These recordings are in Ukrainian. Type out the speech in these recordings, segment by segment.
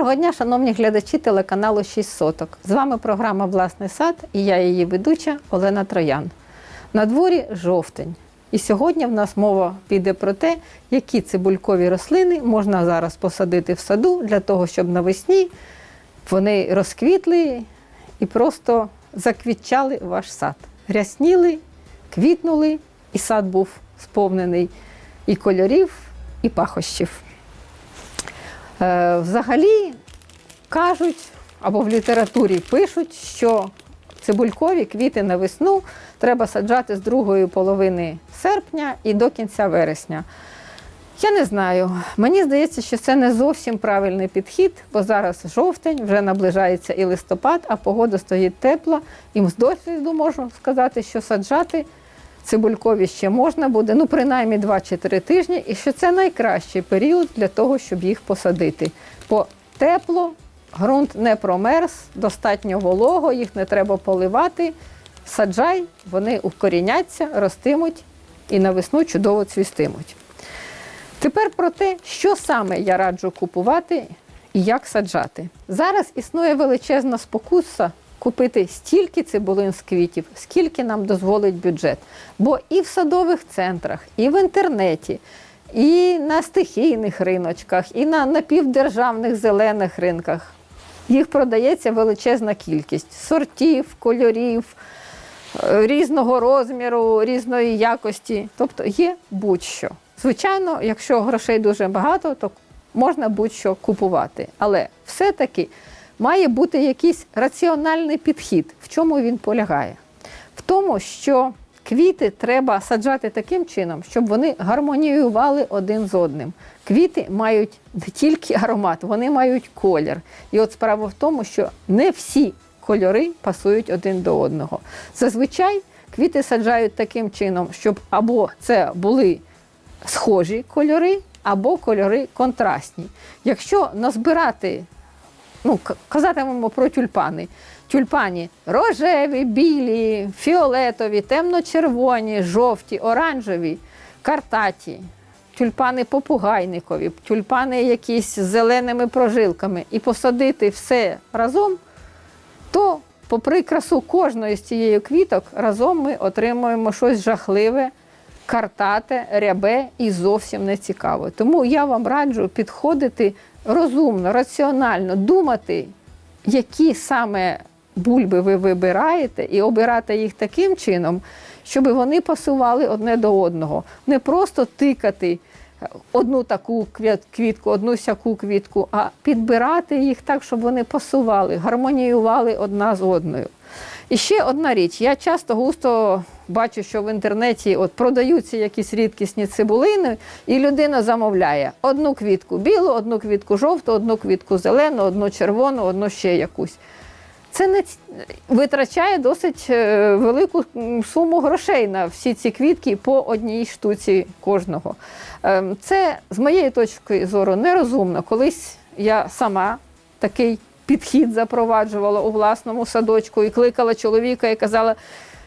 Доброго дня, шановні глядачі телеканалу 6 соток. З вами програма Власний сад і я її ведуча Олена Троян. На дворі жовтень. І сьогодні в нас мова піде про те, які цибулькові рослини можна зараз посадити в саду для того, щоб навесні вони розквітли і просто заквітчали ваш сад. Рясніли, квітнули, і сад був сповнений і кольорів, і пахощів. Е, Взагалі кажуть або в літературі пишуть, що цибулькові квіти на весну треба саджати з другої половини серпня і до кінця вересня. Я не знаю. Мені здається, що це не зовсім правильний підхід, бо зараз жовтень, вже наближається і листопад, а погода стоїть тепла. І з досвіду можу сказати, що саджати цибулькові ще можна буде, ну принаймні 2 чи 3 тижні, і що це найкращий період для того, щоб їх посадити. Бо тепло, ґрунт не промерз, достатньо волого, їх не треба поливати. Саджай, вони укоріняться, ростимуть і на весну чудово цвістимуть. Тепер про те, що саме я раджу купувати і як саджати. Зараз існує величезна спокуса купити стільки цибулин з квітів, скільки нам дозволить бюджет. Бо і в садових центрах, і в інтернеті, і на стихійних риночках, і на напівдержавних зелених ринках їх продається величезна кількість сортів, кольорів, е, різного розміру, різної якості. Тобто є будь-що. Звичайно, якщо грошей дуже багато, то можна будь-що купувати. Але все-таки має бути якийсь раціональний підхід. В чому він полягає? В тому, що квіти треба саджати таким чином, щоб вони гармоніювали один з одним. Квіти мають не тільки аромат, вони мають колір. І от справа в тому, що не всі кольори пасують один до одного. Зазвичай квіти саджають таким чином, щоб або це були схожі кольори, або кольори контрастні. Якщо назбирати ну, казатимемо про тюльпани. Тюльпані рожеві, білі, фіолетові, темно-червоні, жовті, оранжеві, картаті, тюльпани попугайникові, тюльпани якісь з зеленими прожилками, і посадити все разом, то, попри красу кожної з цієї квіток, разом ми отримуємо щось жахливе, картате, рябе і зовсім не цікаве. Тому я вам раджу підходити розумно, раціонально, думати, які саме бульби ви вибираєте, і обирати їх таким чином, щоб вони пасували одне до одного. Не просто тикати одну таку квітку, одну сяку квітку, а підбирати їх так, щоб вони пасували, гармоніювали одна з одною. І ще одна річ. Я часто густо бачу, що в інтернеті от продаються якісь рідкісні цибулини, і людина замовляє одну квітку білу, одну квітку жовту, одну квітку зелену, одну червону, одну ще якусь. Це не витрачає досить е, велику суму грошей на всі ці квітки по одній штуці кожного. Ем, Це, з моєї точки зору, нерозумно. Колись я сама такий підхід запроваджувала у власному садочку і кликала чоловіка і казала.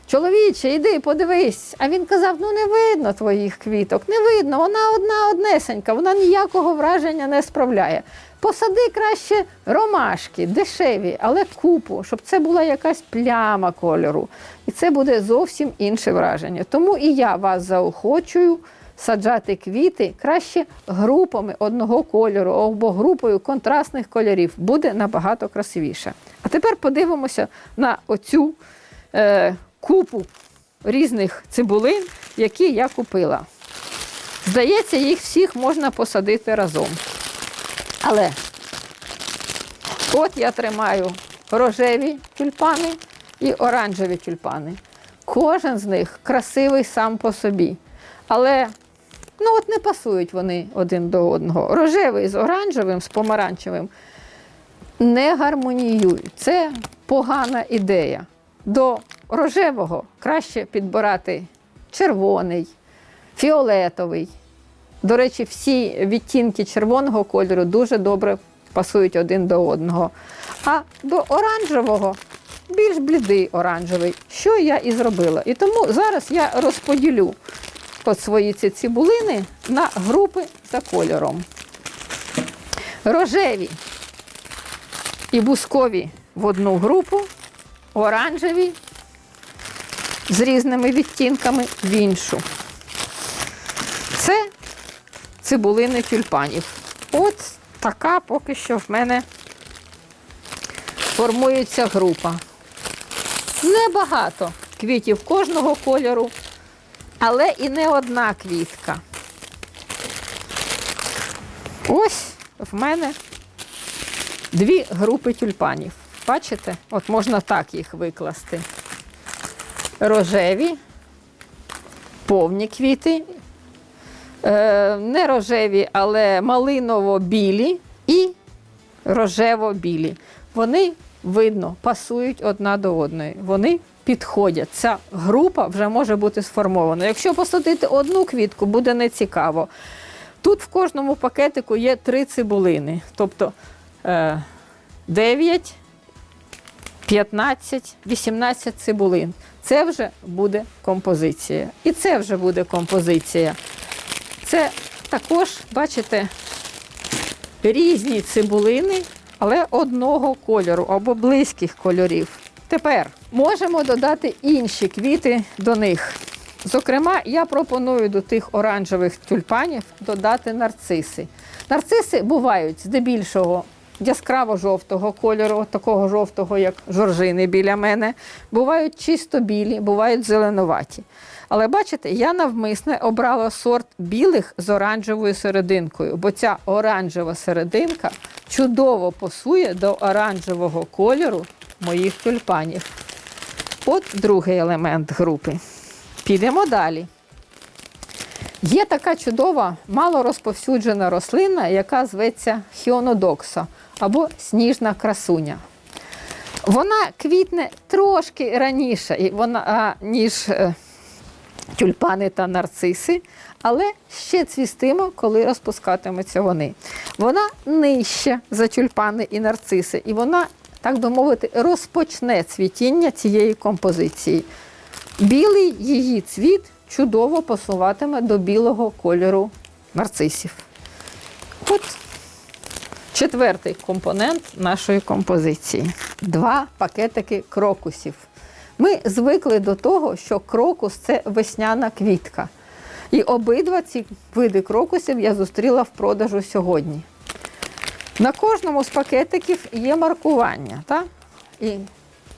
Чоловіче, йди, подивись. А він казав: ну не видно твоїх квіток, не видно, вона одна однесенька, вона ніякого враження не справляє. Посади краще ромашки, дешеві, але купу, щоб це була якась пляма кольору. І це буде зовсім інше враження. Тому і я вас заохочую саджати квіти краще групами одного кольору або групою контрастних кольорів. Буде набагато красивіше. А тепер подивимося на оцю е, купу різних цибулин, які я купила. Здається, їх всіх можна посадити разом. Але от я тримаю рожеві тюльпани і оранжеві тюльпани. Кожен з них красивий сам по собі. Але ну от не пасують вони один до одного. Рожевий з оранжевим, з помаранчевим не гармоніюють. Це погана ідея. До рожевого краще підбирати червоний, фіолетовий. До речі, всі відтінки червоного кольору дуже добре пасують один до одного. А до оранжевого більш блідий оранжевий, що я і зробила. І тому зараз я розподілю от свої ці цибулини на групи за кольором. Рожеві і бускові в одну групу, оранжеві з різними відтінками в іншу. Це цибулини тюльпанів. От така поки що в мене формується група. Небагато квітів кожного кольору, але і не одна квітка. Ось в мене дві групи тюльпанів. Бачите? От можна так їх викласти. Рожеві, повні квіти, е, не рожеві, але малиново-білі і рожево-білі. Вони видно, пасують одна до одної. Вони підходять. Ця група вже може бути сформована. Якщо посадити одну квітку, буде нецікаво. Тут в кожному пакетику є три цибулини, тобто е, 9, 15, 18 цибулин. Це вже буде композиція. І це вже буде композиція. Це також, бачите, різні цибулини, але одного кольору або близьких кольорів. Тепер можемо додати інші квіти до них. Зокрема, я пропоную до тих оранжевих тюльпанів додати нарциси. Нарциси бувають здебільшого яскраво-жовтого кольору, такого жовтого, як жоржини біля мене. Бувають чисто білі, бувають зеленуваті. Але бачите, я навмисне обрала сорт білих з оранжевою серединкою, бо ця оранжева серединка чудово пасує до оранжевого кольору моїх тюльпанів. От другий елемент групи. Підемо далі. Є така чудова, мало розповсюджена рослина, яка зветься хіонодокса або сніжна красуня. Вона квітне трошки раніше, ніж е, тюльпани та нарциси, але ще цвістимо, коли розпускатимуться вони. Вона нижче за тюльпани і нарциси, і вона, так би мовити, розпочне цвітіння цієї композиції. Білий її цвіт чудово пасуватиме до білого кольору нарцисів. От четвертий компонент нашої композиції. Два пакетики крокусів. Ми звикли до того, що крокус це весняна квітка. І обидва ці види крокусів я зустріла в продажу сьогодні. На кожному з пакетиків є маркування. Так? І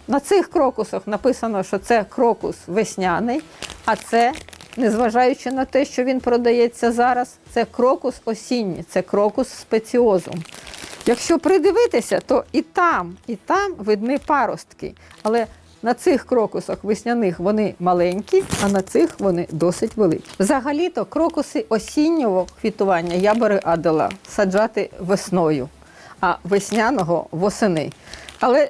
на цих крокусах написано, що це крокус весняний, а це, незважаючи на те, що він продається зараз, це крокус осінній, це крокус спеціозум. Якщо придивитися, то і там, і там видні паростки. Але на цих крокусах весняних вони маленькі, а на цих вони досить великі. Взагалі-то крокуси осіннього квітування я би радила саджати весною, а весняного восени. Але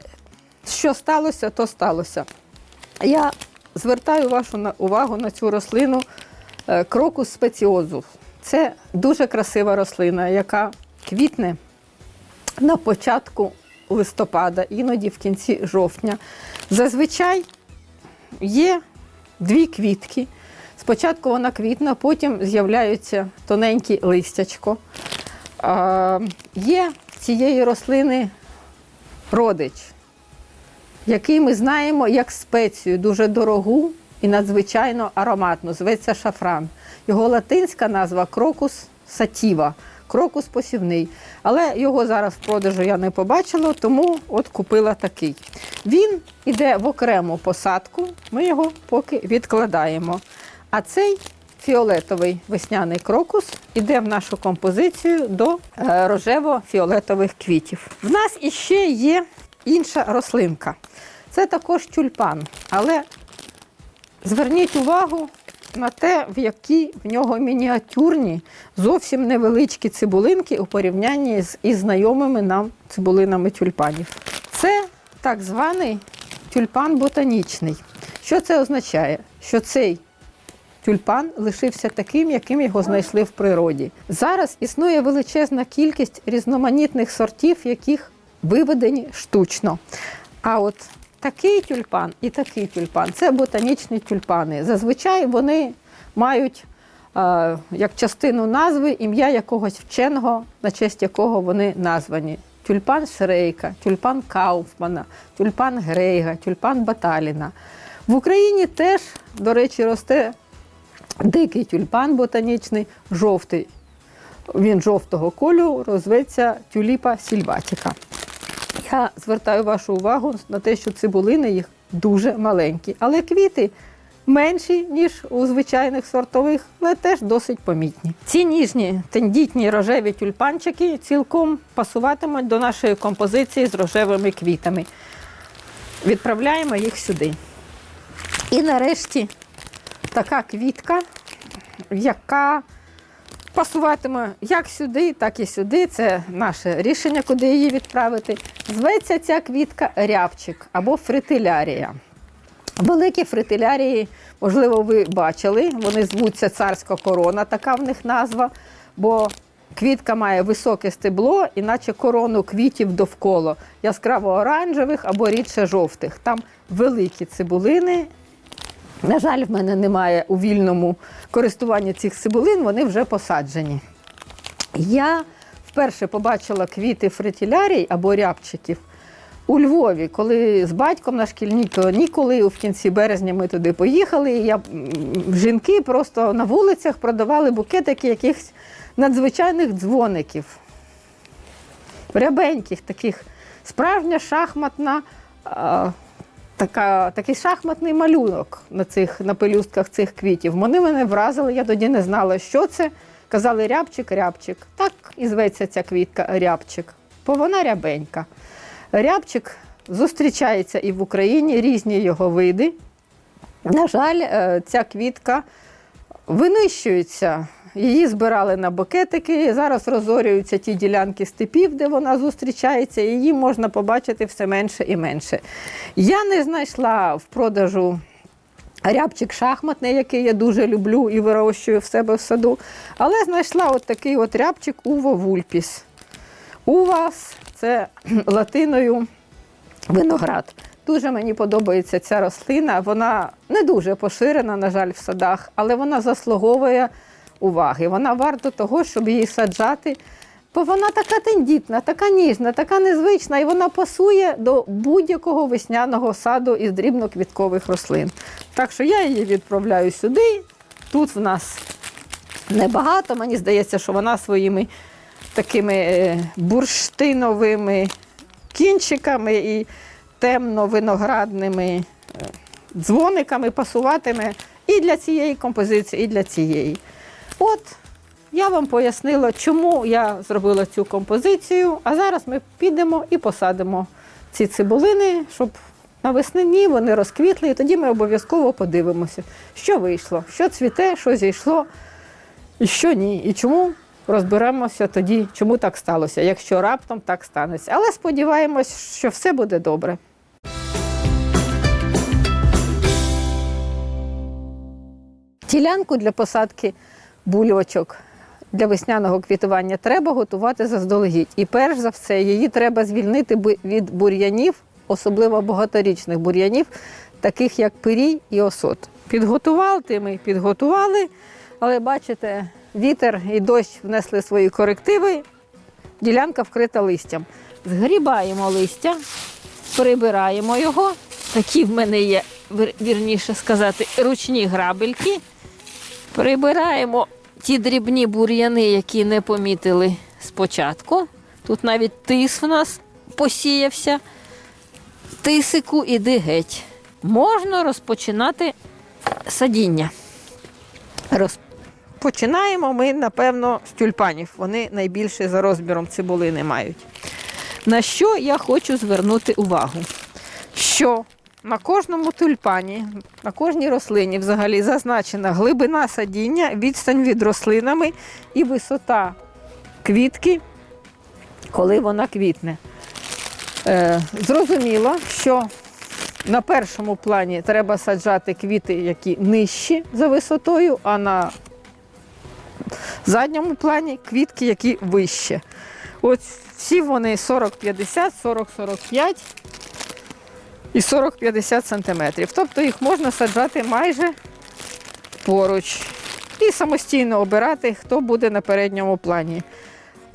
що сталося, то сталося. Я звертаю вашу увагу на цю рослину е, крокус спеціозу. Це дуже красива рослина, яка квітне на початку листопада, іноді в кінці жовтня. Зазвичай є дві квітки. Спочатку вона квітне, а потім з'являються тоненькі листячко. Є цієї рослини родич, який ми знаємо як спецію, дуже дорогу і надзвичайно ароматну. Зветься шафран. Його латинська назва крокус сатіва, крокус посівний. Але його зараз в продажу я не побачила, тому от купила такий. Він іде в окрему посадку, ми його поки відкладаємо. А цей фіолетовий весняний крокус іде в нашу композицію до е, рожево-фіолетових квітів. В нас іще є інша рослинка. Це також тюльпан, але зверніть увагу на те, в які в нього мініатюрні, зовсім невеличкі цибулинки у порівнянні з із знайомими нам цибулинами тюльпанів. Це так званий тюльпан ботанічний. Що це означає? Що цей тюльпан лишився таким, яким його знайшли в природі. Зараз існує величезна кількість різноманітних сортів, яких виведені штучно. А от такий тюльпан і такий тюльпан це ботанічні тюльпани. Зазвичай вони мають е, як частину назви ім'я якогось вченого, на честь якого вони названі. тюльпан Шрейка, тюльпан Кауфмана, тюльпан Грейга, тюльпан Баталіна. В Україні теж, до речі, росте дикий тюльпан ботанічний, жовтий. Він жовтого кольору, розветься тюліпа сільватіка. Я звертаю вашу увагу на те, що цибулини їх дуже маленькі, але квіти менші, ніж у звичайних сортових, але теж досить помітні. Ці ніжні тендітні рожеві тюльпанчики цілком пасуватимуть до нашої композиції з рожевими квітами. Відправляємо їх сюди. І нарешті така квітка, яка пасуватиме як сюди, так і сюди. Це наше рішення, куди її відправити. Зветься ця квітка рябчик або фритилярія. Великі фритилярії, можливо, ви бачили. Вони звуться царська корона, така в них назва. Бо квітка має високе стебло, іначе корону квітів довкола, яскраво оранжевих або рідше жовтих. Там великі цибулини. На жаль, в мене немає у вільному користуванні цих цибулин, вони вже посаджені. Я вперше побачила квіти фритілярій або рябчиків у Львові, коли з батьком на шкільні канікули в кінці березня ми туди поїхали. І я, жінки просто на вулицях продавали букетики якихось надзвичайних дзвоників. Рябеньких, таких справжня шахматна. Така, такий шахматний малюнок на цих на пелюстках цих квітів. Вони мене вразили, я тоді не знала, що це. Казали рябчик, рябчик. Так і зветься ця квітка рябчик, бо вона рябенька. Рябчик зустрічається і в Україні, різні його види. На жаль, е, ця квітка винищується. Її збирали на букетики. Зараз розорюються ті ділянки степів, де вона зустрічається, і її можна побачити все менше і менше. Я не знайшла в продажу рябчик шахматний, який я дуже люблю і вирощую в себе в саду. Але знайшла от такий от рябчик Ува вульпіс. Увас це латиною виноград. Дуже мені подобається ця рослина. Вона не дуже поширена, на жаль, в садах, але вона заслуговує уваги. Вона варта того, щоб її саджати. Бо вона така тендітна, така ніжна, така незвична, і вона пасує до будь-якого весняного саду із дрібноквіткових рослин. Так що я її відправляю сюди. Тут в нас небагато. Мені здається, що вона своїми такими е, бурштиновими кінчиками і темно-виноградними е, дзвониками пасуватиме і для цієї композиції, і для цієї. От я вам пояснила, чому я зробила цю композицію. А зараз ми підемо і посадимо ці цибулини, щоб на веснині вони розквітли, і тоді ми обов'язково подивимося, що вийшло, що цвіте, що зійшло, і що ні. І чому розберемося тоді, чому так сталося, якщо раптом так станеться. Але сподіваємось, що все буде добре. Ділянку для посадки бульочок для весняного квітування треба готувати заздалегідь. І перш за все, її треба звільнити від бур'янів, особливо багаторічних бур'янів, таких як пирій і осот. Підготувати ми підготували, але бачите, вітер і дощ внесли свої корективи, ділянка вкрита листям. Згрібаємо листя, прибираємо його. Такі в мене є, вірніше сказати, ручні грабельки. Прибираємо ті дрібні бур'яни, які не помітили спочатку. Тут навіть тис в нас посіявся. Тисику іди геть. Можна розпочинати садіння. Розпочинаємо ми, напевно, з тюльпанів. Вони найбільше за розміром цибулини мають. На що я хочу звернути увагу? Що на кожному тюльпані, на кожній рослині взагалі зазначена глибина садіння, відстань від рослинами і висота квітки, коли вона квітне. Е, зрозуміло, що на першому плані треба саджати квіти, які нижчі за висотою, а на задньому плані квітки, які вище. Ось всі вони 40-50, 40-45 і 40-50 сантиметрів. Тобто їх можна саджати майже поруч і самостійно обирати, хто буде на передньому плані.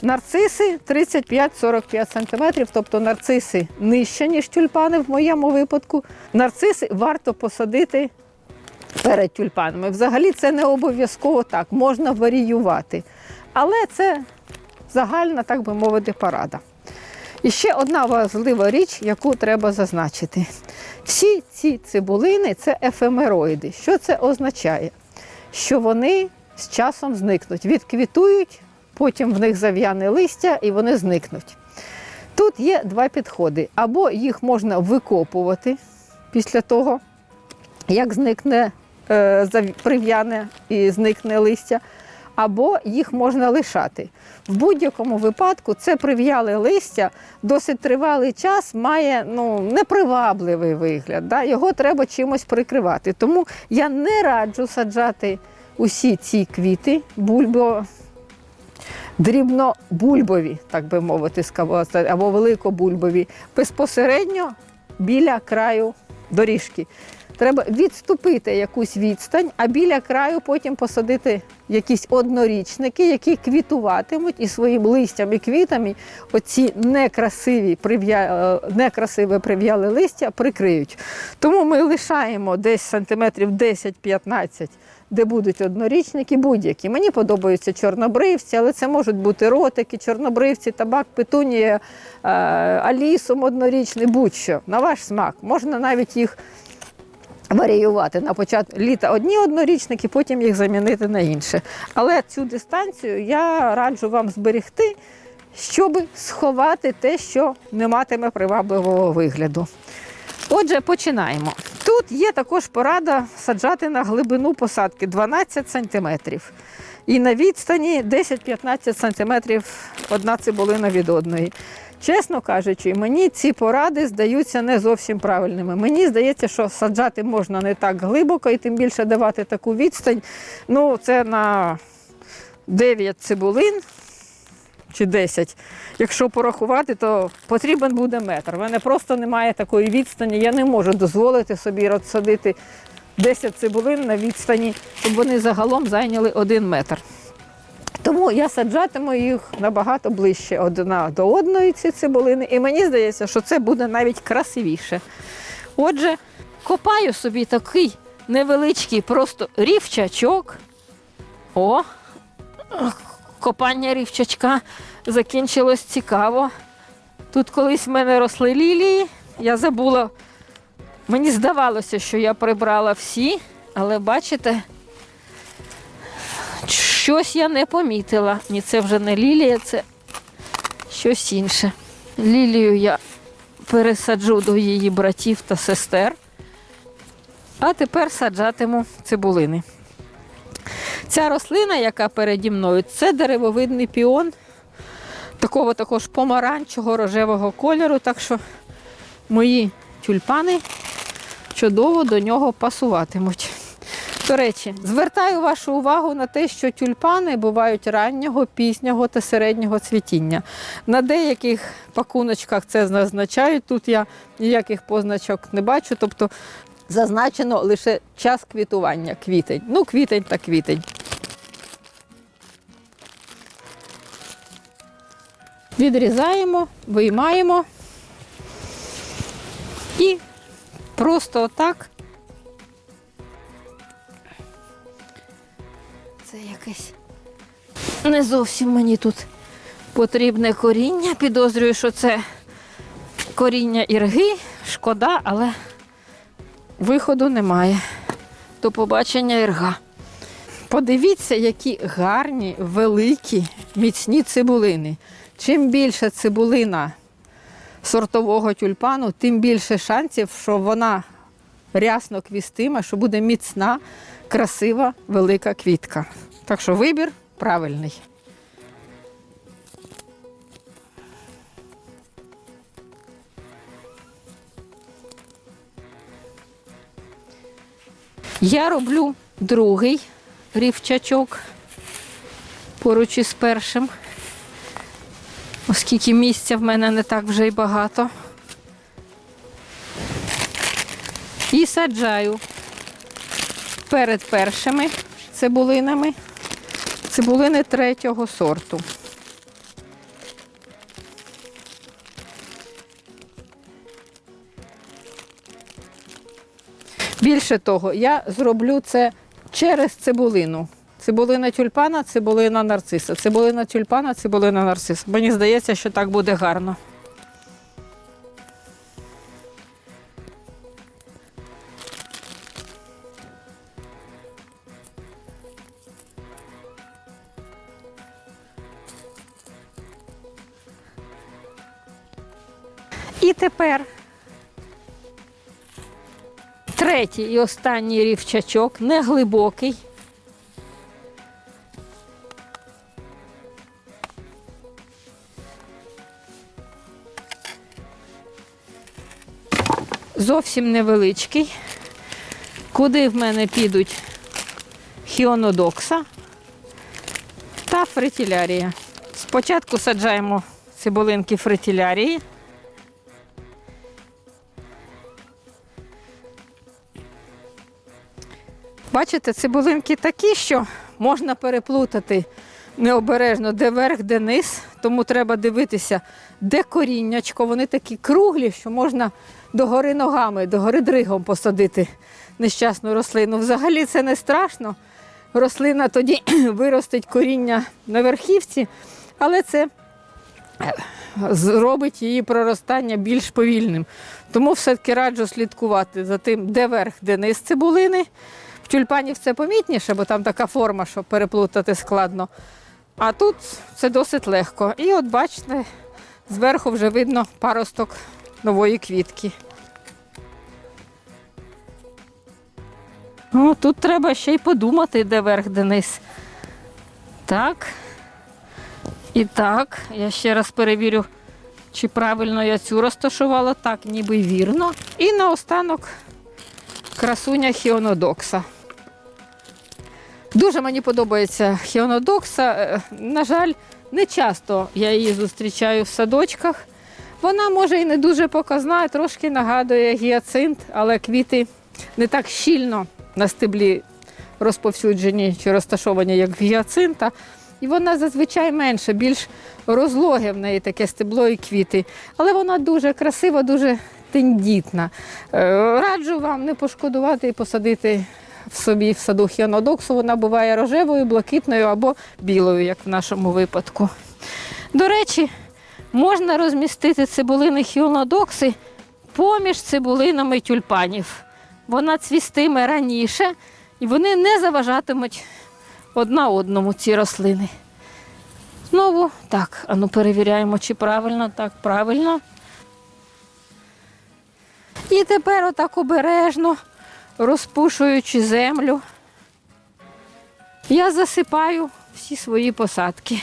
Нарциси 35-45 см, тобто нарциси нижче, ніж тюльпани в моєму випадку. Нарциси варто посадити перед тюльпанами. Взагалі це не обов'язково так, можна варіювати. Але це загальна, так би мовити, порада. І ще одна важлива річ, яку треба зазначити. Всі ці цибулини це ефемероїди. Що це означає? Що вони з часом зникнуть, відквітують, потім в них зав'яне листя і вони зникнуть. Тут є два підходи: або їх можна викопувати після того, як зникне е, прив'яне і зникне листя, або їх можна лишати. В будь-якому випадку це прив'яле листя досить тривалий час має ну, непривабливий вигляд. Да? Його треба чимось прикривати. Тому я не раджу саджати усі ці квіти, бульбо, дрібнобульбові, так би мовити, або великобульбові, безпосередньо біля краю доріжки. Треба відступити якусь відстань, а біля краю потім посадити якісь однорічники, які квітуватимуть і своїм листям і квітами оці некрасиві прив'я... е, некрасиве прив'яле листя прикриють. Тому ми лишаємо десь сантиметрів 10-15, де будуть однорічники, будь-які. Мені подобаються чорнобривці, але це можуть бути ротики, чорнобривці, табак, петунія, е, алісом однорічний, будь-що. На ваш смак. Можна навіть їх варіювати на початку літа одні однорічники, потім їх замінити на інше. Але цю дистанцію я раджу вам зберегти, щоб сховати те, що не матиме привабливого вигляду. Отже, починаємо. Тут є також порада саджати на глибину посадки 12 см. І на відстані 10-15 см одна цибулина від одної. Чесно кажучи, мені ці поради здаються не зовсім правильними. Мені здається, що саджати можна не так глибоко і тим більше давати таку відстань. Ну, це на 9 цибулин чи 10. Якщо порахувати, то потрібен буде метр. У мене просто немає такої відстані. Я не можу дозволити собі розсадити 10 цибулин на відстані, щоб вони загалом зайняли один метр. Тому я саджатиму їх набагато ближче одна до одної ці цибулини, і мені здається, що це буде навіть красивіше. Отже, копаю собі такий невеличкий просто рівчачок. О, копання рівчачка закінчилось цікаво. Тут колись в мене росли лілії. Я забула, мені здавалося, що я прибрала всі, але бачите, щось я не помітила. Ні, це вже не лілія, це щось інше. Лілію я пересаджу до її братів та сестер. А тепер саджатиму цибулини. Ця рослина, яка переді мною, це деревовидний піон, такого також помаранчого рожевого кольору. Так що мої тюльпани чудово до нього пасуватимуть. До речі, звертаю вашу увагу на те, що тюльпани бувають раннього, пізнього та середнього цвітіння. На деяких пакуночках це зазначають. Тут я ніяких позначок не бачу. Тобто зазначено лише час квітування, квітень. Ну, квітень та квітень. Відрізаємо, виймаємо і просто отак. Це якесь не зовсім мені тут потрібне коріння. Підозрюю, що це коріння ірги, шкода, але виходу немає. До побачення ірга. Подивіться, які гарні, великі, міцні цибулини. Чим більше цибулина сортового тюльпану, тим більше шансів, що вона рясно квістиме, що буде міцна, красива, велика квітка. Так що вибір правильний. Я роблю другий рівчачок поруч із першим, оскільки місця в мене не так вже й багато. І саджаю перед першими цибулинами цибулини третього сорту. Більше того, я зроблю це через цибулину. Цибулина тюльпана, цибулина нарциса. Цибулина тюльпана, цибулина нарциса. Мені здається, що так буде гарно. І тепер третій і останній рівчачок, не глибокий. Зовсім невеличкий. Куди в мене підуть хіонодокса та фритілярія. Спочатку саджаємо цибулинки фритілярії. Бачите, цибулинки такі, що можна переплутати необережно, де верх, де низ. Тому треба дивитися, де коріннячко. Вони такі круглі, що можна догори ногами, догори дригом посадити нещасну рослину. Взагалі це не страшно. Рослина тоді виростить коріння на верхівці, але це е, зробить її проростання більш повільним. Тому все-таки раджу слідкувати за тим, де верх, де низ цибулини. Тюльпанів це помітніше, бо там така форма, що переплутати складно. А тут це досить легко. І от бачите, зверху вже видно паросток нової квітки. О, тут треба ще й подумати, де верх, де низ. Так. І так, я ще раз перевірю, чи правильно я цю розташувала. Так, ніби вірно. І наостанок красуня хіонодокса. Дуже мені подобається хіонодокса. Е, На жаль, не часто я її зустрічаю в садочках. Вона може і не дуже показна, трошки нагадує гіацинт, але квіти не так щільно на стеблі розповсюджені чи розташовані, як в гіацинта. І вона зазвичай менше, більш розлоге в неї таке стебло і квіти. Але вона дуже красива, дуже тендітна. Е, Раджу вам не пошкодувати і посадити собі в саду хіанодоксу. Вона буває рожевою, блакитною або білою, як в нашому випадку. До речі, можна розмістити цибулини хіонодокси поміж цибулинами тюльпанів. Вона цвістиме раніше і вони не заважатимуть одна одному ці рослини. Знову так, ану перевіряємо, чи правильно, так, правильно. І тепер отак обережно, розпушуючи землю, я засипаю всі свої посадки,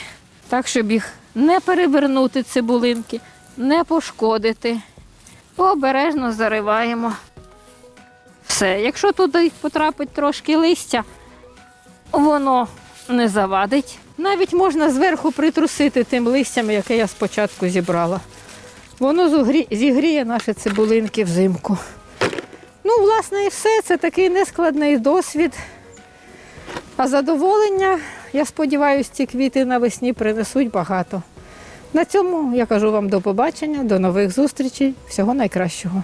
так, щоб їх не перевернути цибулинки, не пошкодити. Обережно зариваємо. Все. Якщо туди потрапить трошки листя, воно не завадить. Навіть можна зверху притрусити тим листям, яке я спочатку зібрала. Воно зігріє наші цибулинки взимку. Ну, власне, і все. Це такий нескладний досвід. А задоволення, я сподіваюся, ці квіти навесні принесуть багато. На цьому я кажу вам до побачення, до нових зустрічей. Всього найкращого.